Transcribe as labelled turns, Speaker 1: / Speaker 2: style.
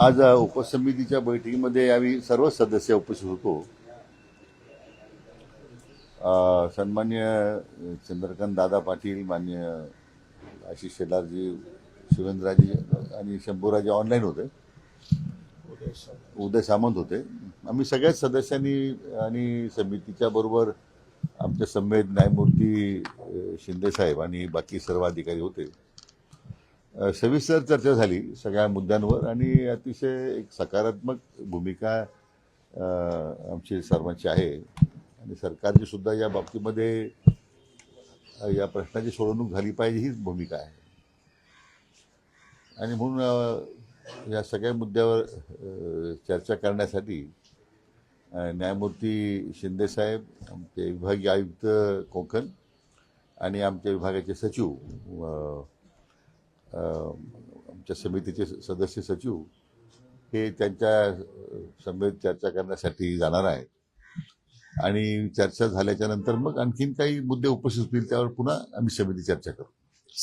Speaker 1: आज उपसमितीच्या बैठकीमध्ये आम्ही सर्व सदस्य उपस्थित होतो. सन्मान्य चंद्रकांत दादा पाटील मान्य आशिष शेलारजी शिवेंद्रराजी आणि शंभूराजी ऑनलाईन होते. उदय सामंत होते. आम्ही सगळ्याच सदस्यांनी आणि समितीच्या बरोबर आमच्या समेत न्यायमूर्ती शिंदे शिंदेसाहेब आणि बाकी सर्व अधिकारी होते. सविस्तर चर्चा झाली सगळ्या मुद्द्यांवर आणि अतिशय एक सकारात्मक भूमिका आमची सर्वांची आहे. आणि सरकारची सुद्धा या बाबतीमध्ये या प्रश्नाची सोडवणूक झाली पाहिजे हीच भूमिका आहे. आणि म्हणून या सगळ्या मुद्द्यावर चर्चा करण्यासाठी न्यायमूर्ती शिंदेसाहेब आमचे विभागीय आयुक्त कोकण आणि आमच्या विभागाचे सचिव आमच्या समितीचे सदस्य सचिव हे त्यांच्या समेत चर्चा करण्यासाठी जाणार आहेत. आणि चर्चा झाल्याच्यानंतर मग आणखीन काही मुद्दे उपस्थित होतील त्यावर पुन्हा आम्ही समिती चर्चा करू.